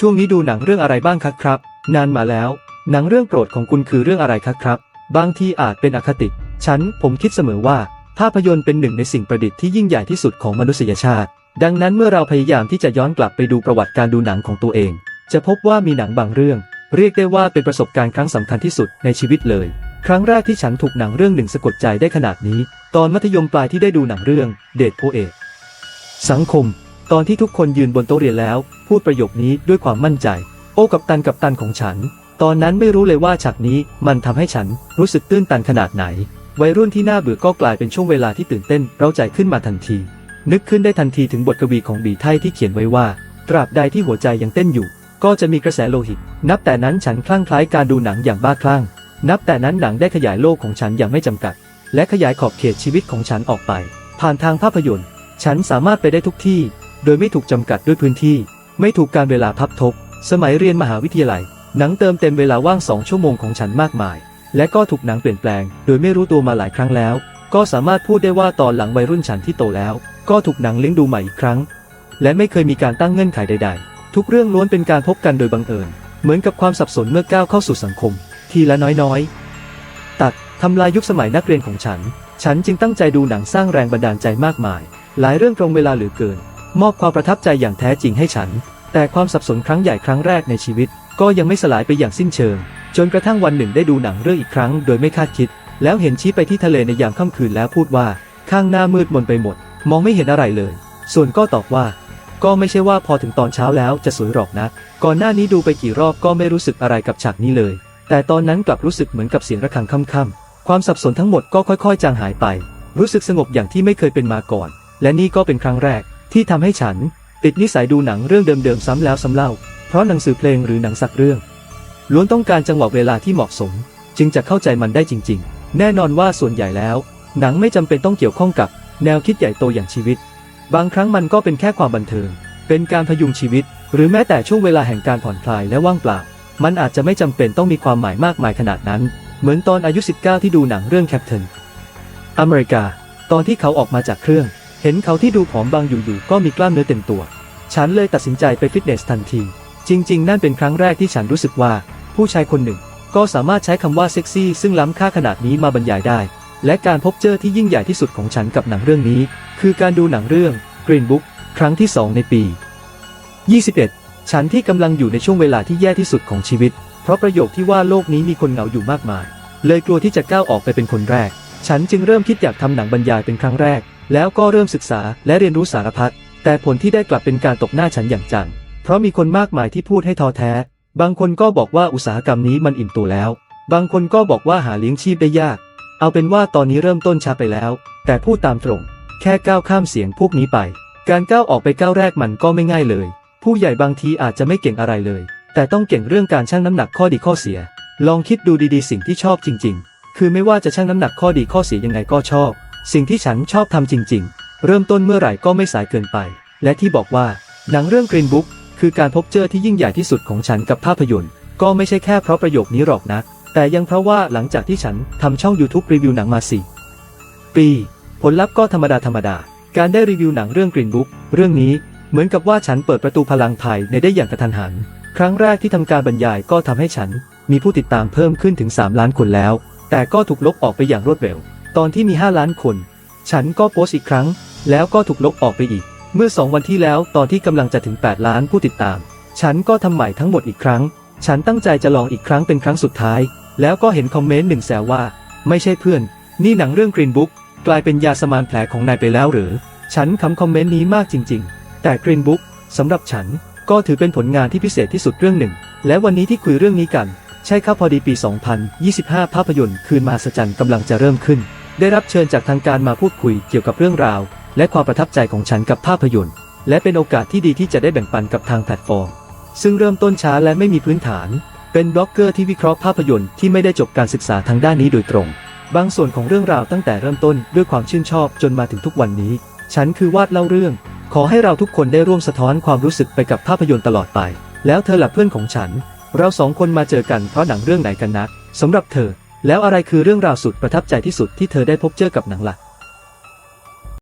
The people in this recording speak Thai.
ช่วงนี้ดูหนังเรื่องอะไรบ้างครับครับ นานมาแล้ว หนังเรื่องโปรดของคุณคือเรื่องอะไรครับครับ บางทีอาจเป็นอคติ ฉันผมคิดเสมอว่า ภาพยนตร์เป็นหนึ่งในสิ่งประดิษฐ์ที่ยิ่งใหญ่ที่สุดของมนุษยชาติ ดังนั้นเมื่อเราพยายามที่จะย้อนกลับไปดูประวัติการดูหนังของตัวเอง จะพบว่ามีหนังบางเรื่อง เรียกได้ว่าเป็นประสบการณ์ครั้งสำคัญที่สุดในชีวิตเลย ครั้งแรกที่ฉันถูกหนังเรื่องหนึ่งสะกดใจได้ขนาดนี้ ตอนมัธยมปลายที่ได้ดูหนังเรื่องเดทโพเอตสังคม ตอนที่ทุกคนยืนบนโต๊ะเรียนแล้ว พูดประโยคนี้ด้วยความมั่นใจ โอ้กับตันกับตันของฉัน ตอนนั้นไม่รู้เลยว่าฉากนี้มันทำให้ฉันรู้สึกตื้นตันขนาดไหน วัยรุ่นที่น่าเบื่อก็กลายเป็นช่วงเวลาที่ตื่นเต้นเร้าใจขึ้นมาทันที นึกขึ้นได้ทันทีถึงบทกวีของบีไทที่เขียนไว้ว่า ตราบใดที่หัวใจยังเต้นอยู่ ก็จะมีกระแสโลหิต นับแต่นั้นฉันคลั่งคล้ายการดูหนังอย่างบ้าคลั่ง นับแต่นั้นหนังได้ขยายโลกของฉันอย่างไม่จำกัด และขยายขอบเขตชีวิตของฉันออกไป ผ่านทางภาพยนตร์ ฉันสามารถไปได้ทุกที่ โดยไม่ถูกจำกัดด้วยพื้นที่ ไม่ถูกการเวลาพับทบ สมัยเรียนมหาวิทยาลัย หนังเติมเต็มเวลาว่างสองชั่วโมงของฉันมากมาย และก็ถูกหนังเปลี่ยนแปลง โดยไม่รู้ตัวมาหลายครั้งแล้ว ก็สามารถพูดได้ว่าตอนหลังวัยรุ่นฉันที่โตแล้ว ก็ถูกหนังเลี้ยงดูใหม่อีกครั้ง และไม่เคยมีการตั้งเงื่อนไขใด ๆ ทุกเรื่องล้วนเป็นการพบกันโดยบังเอิญ เหมือนกับความสับสนเมื่อก้าวเข้าสู่สังคม ทีละน้อยๆ ตัดทำลายยุคสมัยนักเรียนของฉัน ฉันจึงตั้งใจดูหนังสร้างแรงบันดาลใจมากมาย หลายเรื่องตรงเวลาเหลือเกิน มอบความประทับใจอย่างแท้จริงให้ฉัน แต่ความสับสนครั้งใหญ่ครั้งแรกในชีวิต ก็ยังไม่สลายไปอย่างสิ้นเชิง จนกระทั่งวันหนึ่งได้ดูหนังเรื่องอีกครั้ง โดยไม่คาดคิด แล้วเห็นชี้ไปที่ทะเลในยามค่ำคืนแล้วพูดว่า ข้างหน้ามืดมนไปหมด มองไม่เห็นอะไรเลย ส่วนก็ตอบว่า ก็ไม่ใช่ว่าพอถึงตอนเช้าแล้วจะสวยหรอกนะ ก่อนหน้านี้ดูไปกี่รอบก็ไม่รู้สึกอะไรกับฉากนี้เลย แต่ตอนนั้นกลับรู้สึกเหมือนกับเสียงระฆังค่ำๆความสับสนทั้งหมดก็ค่อยๆ จางหายไป รู้สึกสงบอย่างที่ไม่เคยเป็นมาก่อน และนี่ก็เป็นครั้งแรก ที่ทำให้ฉันติดนิสัยดูหนังเรื่องเดิมๆซ้ำแล้วซ้ำเล่า เพราะหนังสือเพลงหรือหนังสักเรื่อง ล้วนต้องการจังหวะเวลาที่เหมาะสม จึงจะเข้าใจมันได้จริง ๆ แน่นอนว่าส่วนใหญ่แล้ว หนังไม่จำเป็นต้องเกี่ยวข้องกับแนวคิดใหญ่โตอย่างชีวิต บางครั้งมันก็เป็นแค่ความบันเทิง เป็นการพยุงชีวิต หรือแม้แต่ช่วงเวลาแห่งการผ่อนคลายและว่างเปล่า มันอาจจะไม่จำเป็นต้องมีความหมายมากมายขนาดนั้น เหมือนตอนอายุ 19 ที่ดูหนังเรื่องแคปเทนอเมริกา ตอนที่เขาออกมาจากเครื่อง เห็นเขาที่ดูผอมบางอยู่ๆก็มีกล้ามเนื้อเต็มตัว ฉันเลยตัดสินใจไปฟิตเนสทันที จริง ๆ นั่นเป็นครั้งแรกที่ฉันรู้สึกว่า ผู้ชายคนหนึ่ง ก็สามารถใช้คำว่าเซ็กซี่ซึ่งล้ำค่าขนาดนี้มาบรรยายได้ และการพบเจอที่ยิ่งใหญ่ที่สุดของฉันกับหนังเรื่องนี้ คือการดูหนังเรื่อง Green Book ครั้งที่ 2 ในปี 21 ฉันที่กำลังอยู่ในช่วงเวลาที่แย่ที่สุดของชีวิต เพราะประโยคที่ว่าโลกนี้มีคนเหงาอยู่มากมาย เลยกลัวที่จะก้าวออกไปเป็นคนแรก ฉันจึงเริ่มคิดอยากทำหนังบรรยายเป็นครั้งแรก แล้วก็เริ่มศึกษาและเรียนรู้สารพัด แต่ผลที่ได้กลับเป็นการตกหน้าฉันอย่างจัง เพราะมีคนมากมายที่พูดให้ท้อแท้ บางคนก็บอกว่าอุตสาหกรรมนี้มันอิ่มตัวแล้ว บางคนก็บอกว่าหาเลี้ยงชีพได้ยาก เอาเป็นว่าตอนนี้เริ่มต้นช้าไปแล้ว แต่พูดตามตรง แค่ก้าวข้ามเสียงพวกนี้ไป การก้าวออกไปก้าวแรกมันก็ไม่ง่ายเลย ผู้ใหญ่บางทีอาจจะไม่เก่งอะไรเลย แต่ต้องเก่งเรื่องการชั่งน้ำหนักข้อดีข้อเสีย ลองคิดดูดีๆ สิ่งที่ชอบจริง ๆ คือไม่ว่าจะชั่งน้ำหนักข้อดีข้อเสียยังไงก็ชอบ สิ่งที่ฉันชอบทำจริง ๆ เริ่มต้นเมื่อไหร่ก็ไม่สายเกินไป และที่บอกว่า หนังเรื่อง Green Book คือการพบเจอที่ยิ่งใหญ่ที่สุดของฉันกับภาพยนตร์ ก็ไม่ใช่แค่เพราะประโยคนี้หรอกนะ แต่ยังเพราะว่าหลังจากที่ฉันทำช่อง YouTube รีวิวหนังมาสี่ปี ผลลัพธ์ก็ธรรมดาธรรมดา การได้รีวิวหนังเรื่อง Green Book เรื่องนี้เหมือนกับว่าฉันเปิดประตูพลังภายในได้อย่างกระทันหัน ครั้งแรกที่ทำการบรรยายก็ทำให้ฉันมีผู้ติดตามเพิ่มขึ้นถึง 3 ล้านคนแล้ว แต่ก็ถูกลบออกไปอย่างรวดเร็ว ตอนที่มี 5 ล้านคน ฉันก็โพสต์อีกครั้ง แล้วก็ถูกลบออกไปอีก เมื่อ 2 วันที่แล้วตอนที่กำลังจะถึง 8 ล้านผู้ติดตาม ฉันก็ทำใหม่ทั้งหมดอีกครั้ง ฉันตั้งใจจะลองอีกครั้งเป็นครั้งสุดท้าย แล้วก็เห็นคอมเมนต์หนึ่งแซวว่า ไม่ใช่เพื่อน นี่หนังเรื่อง Green Book กลายเป็นยาสมานแผลของนายไปแล้วหรือ ฉันคำคอมเมนต์นี้มากจริง ๆ แต่ Green Book สำหรับฉันก็ถือเป็นผลงานที่พิเศษที่สุดเรื่องหนึ่ง และวันนี้ที่คุยเรื่องนี้กัน ใช่ครับพอดีปี 2025 ภาพยนตร์คืนมหัศจรรย์กำลังจะเริ่มขึ้น ได้รับเชิญจากทางการมาพูดคุยเกี่ยวกับเรื่องราว และความประทับใจของฉันกับภาพยนตร์ และเป็นโอกาสที่ดีที่จะได้แบ่งปันกับทางแพลตฟอร์ม ซึ่งเริ่มต้นช้าและไม่มีพื้นฐาน เป็นบล็อกเกอร์ที่วิเคราะห์ภาพยนตร์ที่ไม่ได้จบการศึกษาทางด้านนี้โดยตรง บางส่วนของเรื่องราวตั้งแต่เริ่มต้นด้วยความชื่นชอบจนมาถึงทุกวันนี้ ฉันคือวาดเล่าเรื่อง ขอให้เราทุกคนได้ร่วมสะท้อนความรู้สึกไปกับภาพยนตร์ตลอดไป แล้วเธอหลับเพื่อนของฉัน เราสองคนมาเจอกันเพราะหนังเรื่องไหนกันนะสำหรับเธอ แล้วอะไรคือเรื่องราวสุดประทับใจที่สุดที่เธอได้พบเจอกับหนังหลัก